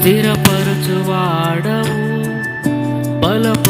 స్థిరపరచువాడవు. బలప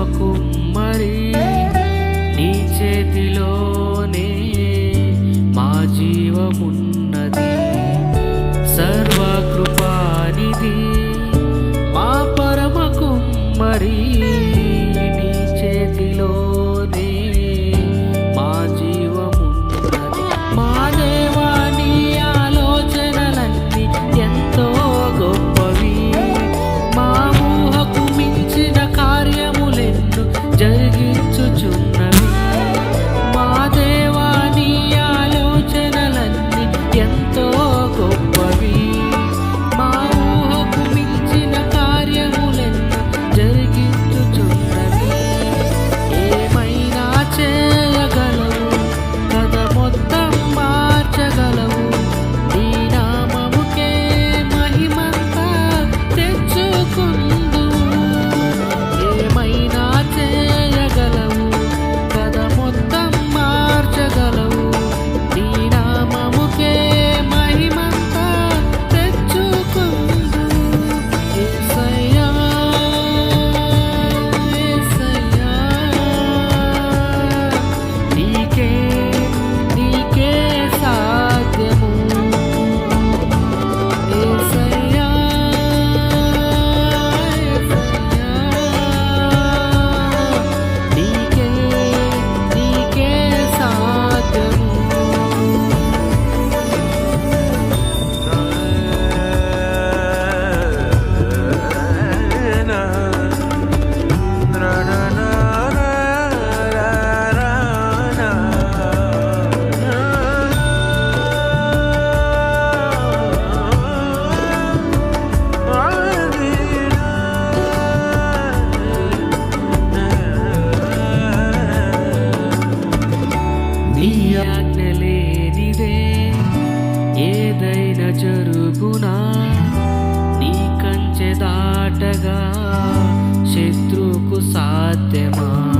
కృపకు మరి నీ చేతిలోనే మా జీవమున్నది. సర్వకృపానిది మా పరమకు మరి శత్రుకు సాధ్యమా?